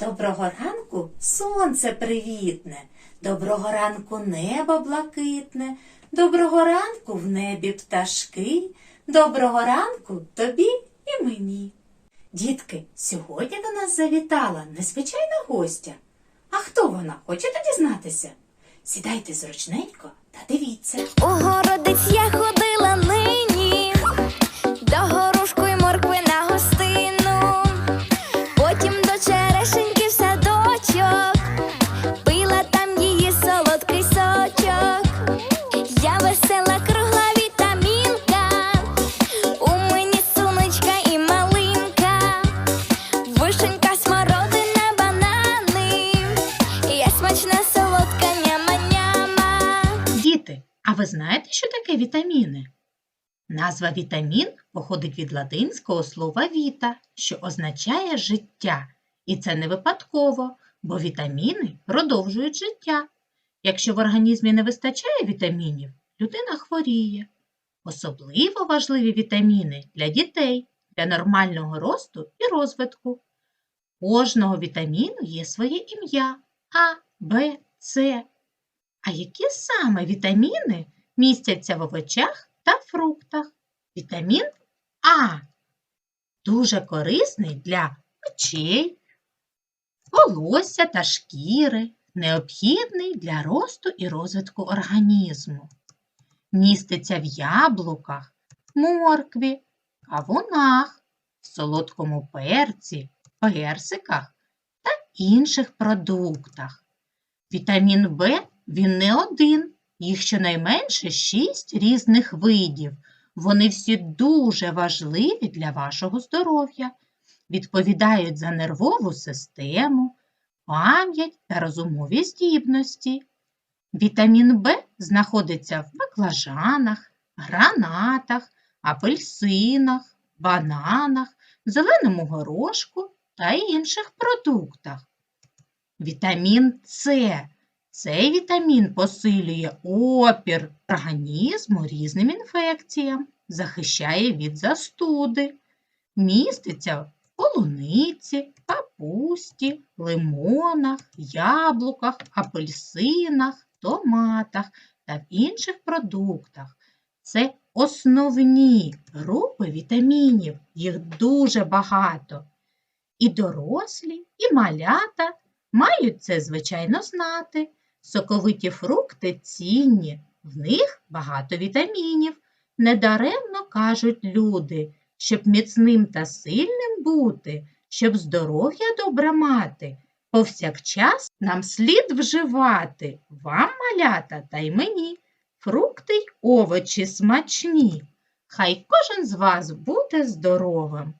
Доброго ранку сонце привітне, доброго ранку небо блакитне, доброго ранку в небі пташки, доброго ранку тобі і мені. Дітки, сьогодні до нас завітала незвичайна гостя. А хто вона? Хочете дізнатися? Сідайте зручненько та дивіться. У городець я ходила а ви знаєте, що таке вітаміни? Назва вітамін походить від латинського слова віта, що означає життя. І це не випадково, бо вітаміни продовжують життя. Якщо в організмі не вистачає вітамінів, людина хворіє. Особливо важливі вітаміни для дітей, для нормального росту і розвитку. Кожного вітаміну є своє ім'я А, Б, С. А які саме вітаміни містяться в овочах та фруктах? Вітамін А дуже корисний для очей, волосся та шкіри, необхідний для росту і розвитку організму. Міститься в яблуках, моркві, кавунах, солодкому перці, персиках та інших продуктах. Вітамін В він не один, їх щонайменше 6 різних видів. Вони всі дуже важливі для вашого здоров'я, відповідають за нервову систему, пам'ять та розумові здібності. Вітамін В знаходиться в баклажанах, гранатах, апельсинах, бананах, зеленому горошку та інших продуктах. Вітамін С. Цей вітамін посилює опір організму різним інфекціям, захищає від застуди, міститься в полуниці, капусті, лимонах, яблуках, апельсинах, томатах та в інших продуктах. Це основні групи вітамінів, їх дуже багато. І дорослі, і малята мають це, звичайно, знати. Соковиті фрукти цінні, в них багато вітамінів. Недаремно кажуть люди, щоб міцним та сильним бути, щоб здоров'я добре мати, повсякчас нам слід вживати вам, малята, та й мені, фрукти й овочі смачні. Хай кожен з вас буде здоровим.